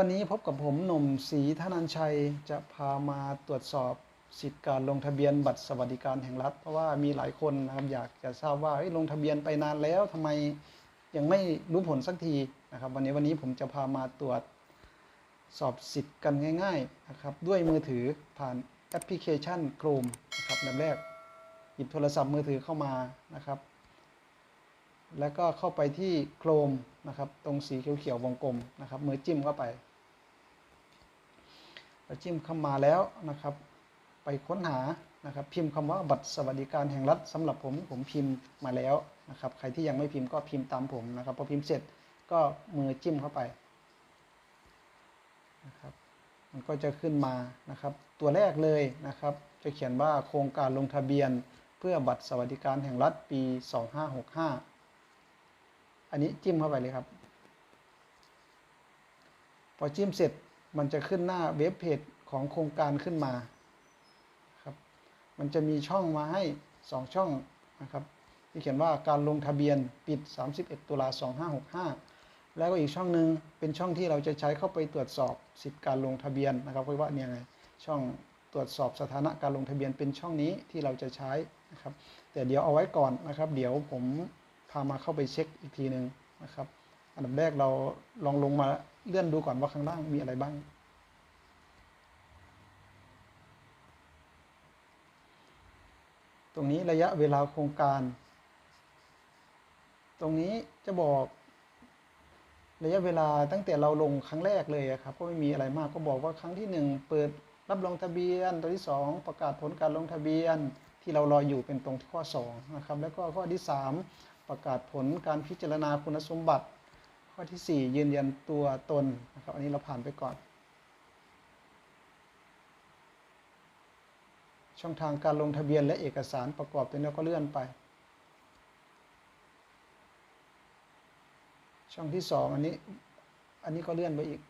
วันนี้พบกับผมหนุ่มศรีธนันชัยจะพามาตรวจสอบสิทธิการลงทะเบียนบัตรสวัสดิการแห่งรัฐ เพราะว่ามีหลายคนนะครับอยากจะทราบว่าลงทะเบียนไปนานแล้วทำไมยังไม่รู้ผลสักทีนะครับ วันนี้วันนี้ผมจะพามาตรวจสอบสิทธิ์กันง่ายๆนะครับด้วยมือถือผ่านแอปพลิเคชัน Chrome นะครับแบบแรกหยิบโทรศัพท์มือถือเข้ามานะครับ แล้วก็เข้าไปที่โครมนะครับ ตรงสีเขียวๆวงกลมนะครับ มือจิ้มเข้าไปพอจิ้มเข้ามาแล้วนะครับ ไปค้นหานะครับ พิมพ์คำว่าบัตรสวัสดิการแห่งรัฐสำหรับผมผมพิมพ์มาแล้วนะครับ ใครที่ยังไม่พิมพ์ก็พิมพ์ตามผมนะครับ พอพิมพ์เสร็จก็มือจิ้มเข้าไปนะครับ มันก็จะขึ้นมานะครับ ตัวแรกเลยนะครับ จะเขียนว่าโครงการลงทะเบียน เพื่อบัตรสวัสดิการแห่งรัฐปี 2565 อันนี้จิ้มเข้าไปเลยครับ พอจิ้มเสร็จมันจะขึ้นหน้าเว็บเพจของโครงการขึ้นมาครับ มันจะมีช่องมาให้ 2 ช่องนะครับ ที่เขียนว่าการลงทะเบียนปิด 31 ตุลา2565 แล้วก็อีกช่องหนึ่งเป็นช่องที่เราจะใช้เข้าไปตรวจสอบสิทธิการลงทะเบียนนะครับเพราะว่าเนี่ยไงช่องตรวจสอบสถานะการลงทะเบียนเป็นช่องนี้ที่เราจะใช้นะครับ แต่เดี๋ยวเอาไว้ก่อนนะครับ เดี๋ยวผม พามาเข้าไปเช็คอีกทีหนึ่งนะครับ อันดับแรกเราลองลงมาเลื่อนดูก่อนว่าข้างล่างมีอะไรบ้าง ตรงนี้ระยะเวลาโครงการ ตรงนี้จะบอกระยะเวลาตั้งแต่เราลงครั้งแรกเลยครับก็ไม่มีอะไรมากก็บอกว่าครั้งที่หนึ่งเปิดรับรองทะเบียนตัวที่สองประกาศผลการลงทะเบียนที่เรารออยู่เป็นตรงข้อสองนะครับแล้วก็ข้อที่สาม ประกาศผลการพิจารณาคุณสมบัติ ข้อที่สี่ยืนยันตัวตนนะครับอันนี้เราผ่านไปก่อน ช่องทางการลงทะเบียนและเอกสารประกอบตัวนี้ก็เลื่อนไป ช่องที่สองอันนี้อันนี้ก็เลื่อนไปอีก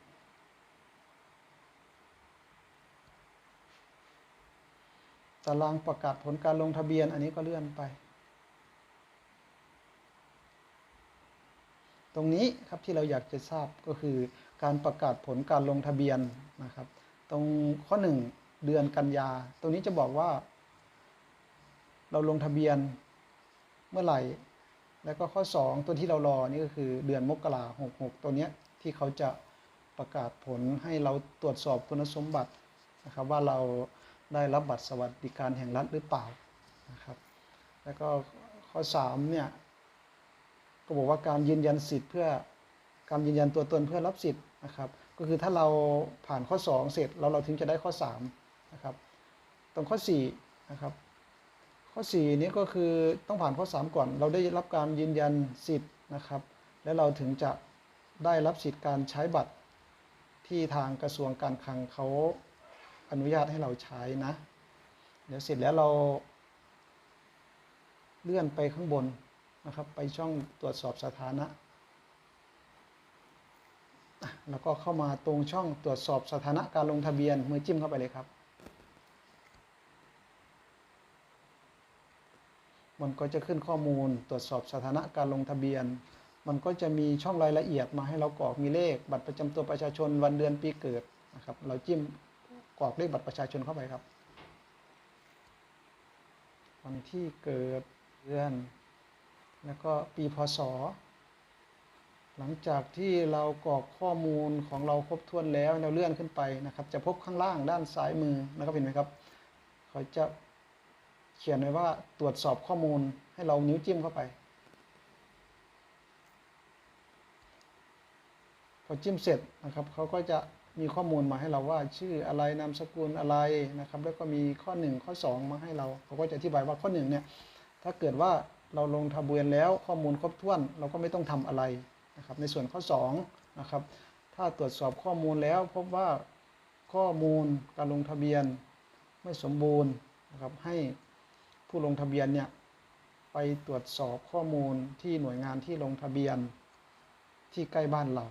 ตารางประกาศผลการลงทะเบียนอันนี้ก็เลื่อนไป ตรงนี้ครับที่เราอยากจะทราบก็คือการประกาศผลการลงทะเบียนนะครับ ตรงข้อ 1 เดือนกันยา ตรงนี้จะบอกว่า เราลงทะเบียนเมื่อไหร่ แล้วก็ข้อ 2 ตัวที่เรารอนี่ก็คือเดือนมกราหกหกตัวเนี้ยที่เขาจะประกาศผลให้เราตรวจสอบคุณสมบัตินะครับ ว่าเราได้รับบัตรสวัสดิการแห่งรัฐหรือเปล่านะครับ แล้วก็ข้อ3เนี่ย ก็บอกว่าการยืนยันสิทธิ์เพื่อการยืนยันตัวตนเพื่อรับสิทธิ์นะครับ ก็คือถ้าเราผ่านข้อ 2 เสร็จแล้วเราถึงจะได้ข้อ3นะครับตรงข้อ4นะครับข้อ 4 นี้ก็คือต้องผ่านข้อ 3 ก่อน เราได้รับการยืนยันสิทธิ์นะครับ แล้วเราถึงจะได้รับสิทธิ์การใช้บัตรที่ทางกระทรวงการคลังเขาอนุญาตให้เราใช้นะ เดี๋ยวเสร็จแล้วเราเลื่อนไปข้างบน นะครับ ไปช่องตรวจสอบสถานะอะแล้วก็เข้ามาตรงช่องตรวจสอบสถานะการลงทะเบียนมือจิ้มเข้าไปเลยครับมันก็จะขึ้นข้อมูลตรวจสอบสถานะการลงทะเบียน มันก็จะมีช่องรายละเอียดมาให้เรากรอกมีเลข บัตรประจำตัวประชาชนวันเดือนปีเกิดนะครับ เราจิ้มกรอกเลขบัตรประชาชนเข้าไปครับ วันที่เกิดเดือน แล้วก็ปีพศ หลังจากที่เรากรอกข้อมูลของเราครบถ้วนแล้วเราเลื่อนขึ้นไปนะครับ จะพบข้างล่างด้านซ้ายมือนะครับเห็นไหมครับเขาจะเขียนไว้ว่าตรวจสอบข้อมูลให้เรานิ้วจิ้มเข้าไป พอจิ้มเสร็จนะครับ เขาก็จะมีข้อมูลมาให้เราว่าชื่ออะไรนามสกุลอะไรนะครับ แล้วก็มีข้อ 1 ข้อ 2 มาให้เรา เขาก็จะอธิบายว่าข้อ1เนี่ยถ้าเกิดว่า เราลงทะเบียนแล้วข้อมูลครบถ้วน เราก็ไม่ต้องทำอะไรนะครับในส่วนข้อ2นะครับถ้าตรวจสอบข้อมูลแล้วพบว่าข้อมูลการลงทะเบียนไม่สมบูรณ์นะครับให้ผู้ลงทะเบียนเนี่ยไปตรวจสอบข้อมูลที่หน่วยงานที่ลงทะเบียนที่ใกล้บ้านเรา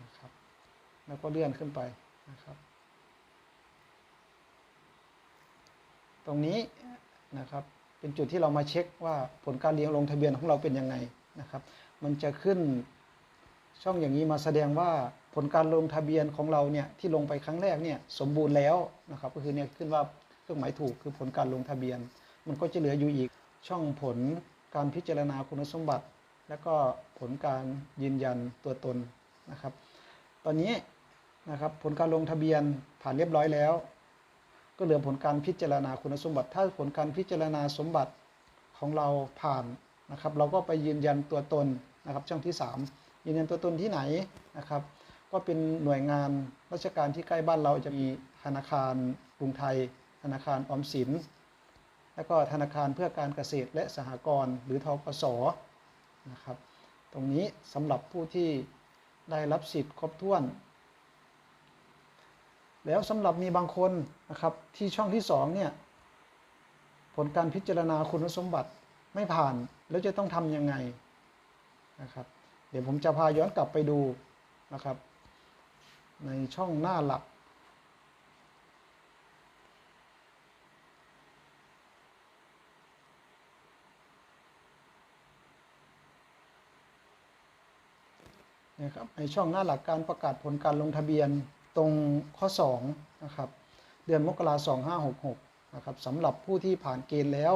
นะครับแล้วก็เลื่อนขึ้นไปนะครับ ตรงนี้นะครับ เป็นจุดที่เรามาเช็คว่าผลการเรียนลงทะเบียนของเราเป็นยังไงนะครับ มันจะขึ้นช่องอย่างนี้มาแสดงว่าผลการลงทะเบียนของเราเนี่ยที่ลงไปครั้งแรกเนี่ยสมบูรณ์แล้วนะครับก็คือเนี่ยขึ้นว่าเครื่องหมายถูกคือผลการลงทะเบียน มันก็จะเหลืออยู่อีกช่องผลการพิจารณาคุณสมบัติ แล้วก็ผลการยืนยันตัวตนนะครับ ตอนนี้นะครับผลการลงทะเบียนผ่านเรียบร้อยแล้ว ก็เหลือผลการพิจารณาคุณสมบัติ ถ้าผลการพิจารณาสมบัติของเราผ่านนะครับ เราก็ไปยืนยันตัวตนนะครับ ช่องที่ 3 ยืนยันตัวตนที่ไหนนะครับ ก็เป็นหน่วยงานราชการที่ใกล้บ้านเราจะมีธนาคารกรุงไทย ธนาคารออมสิน แล้วก็ธนาคารเพื่อการเกษตรและสหกรณ์หรือทกสนะครับ ตรงนี้สำหรับผู้ที่ได้รับสิทธิ์ครบถ้วน แล้วสำหรับมีบางคนนะครับที่ช่องที่สองเนี่ยผลการพิจารณาคุณสมบัติไม่ผ่านแล้วจะต้องทำยังไงนะครับ เดี๋ยวผมจะพาย้อนกลับไปดูนะครับ ในช่องหน้าหลักนะครับในช่องหน้าหลักการประกาศผลการลงทะเบียน ตรงข้อ2นะครับเดือนมกราคม2566นะครับสำหรับผู้ที่ผ่านเกณฑ์แล้ว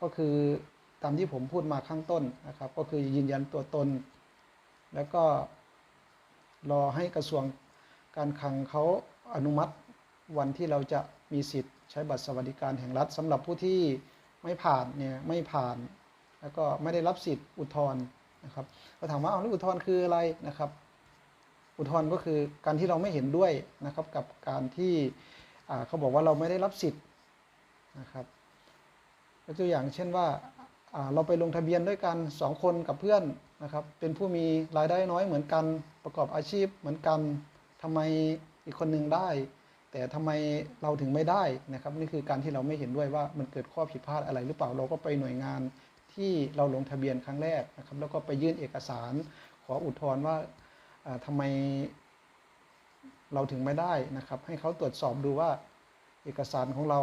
ก็คือตามที่ผมพูดมาข้างต้นนะครับ ก็คือยืนยันตัวตน แล้วก็รอให้กระทรวงการคลังเขาอนุมัติวันที่เราจะมีสิทธิ์ใช้บัตรสวัสดิการแห่งรัฐสำหรับผู้ที่ไม่ผ่านเนี่ยไม่ผ่าน แล้วก็ไม่ได้รับสิทธิ์อุทธรณ์นะครับก็ถามว่าเอาแล้วอุทธรณ์คืออะไรนะครับ อุทธรณ์ก็คือการที่เราไม่เห็นด้วยนะครับกับการที่เขาบอกว่าเราไม่ได้รับสิทธิ์นะครับยกตัวอย่างเช่นว่าเราไปลงทะเบียนด้วยกันสองคนกับเพื่อนนะครับ เป็นผู้มีรายได้น้อยเหมือนกันประกอบอาชีพเหมือนกันทำไมอีกคนหนึ่งได้ แต่ทำไมเราถึงไม่ได้นะครับนี่คือการที่เราไม่เห็นด้วยว่ามันเกิดข้อผิดพลาดอะไรหรือเปล่าเราก็ไปหน่วยงานที่เราลงทะเบียนครั้งแรกนะครับ แล้วก็ไปยื่นเอกสารขออุทธรณ์ว่า อ่าทำไมเราถึงไม่ได้นะครับ ให้เขาตรวจสอบดูว่าเอกสารของเรา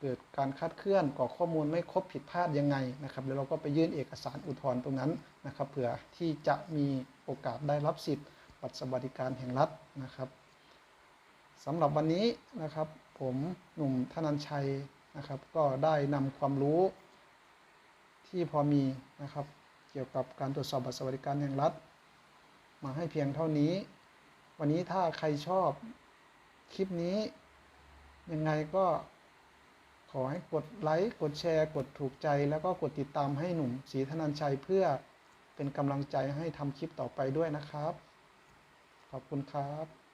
เกิดการคาดเคลื่อนกรอกข้อมูลไม่ครบผิดพลาดยังไงนะครับแล้วเราก็ไปยื่นเอกสารอุทธรณ์ตรงนั้นนะครับเผื่อที่จะมีโอกาสได้รับสิทธิ์บัตรสวัสดิการแห่งรัฐนะครับสำหรับวันนี้นะครับ ผมหนุ่มธนันชัยนะครับ ก็ได้นำความรู้ที่พอมีนะครับ เกี่ยวกับการตรวจสอบบัตรสวัสดิการแห่งรัฐ มาให้เพียงเท่านี้ วันนี้ถ้าใครชอบคลิปนี้ ยังไงก็ขอให้กดไลค์ กดแชร์ กดถูกใจ แล้วก็กดติดตามให้หนุ่มศรีธนันชัยเพื่อเป็นกำลังใจให้ทำคลิปต่อไปด้วยนะครับ ขอบคุณครับ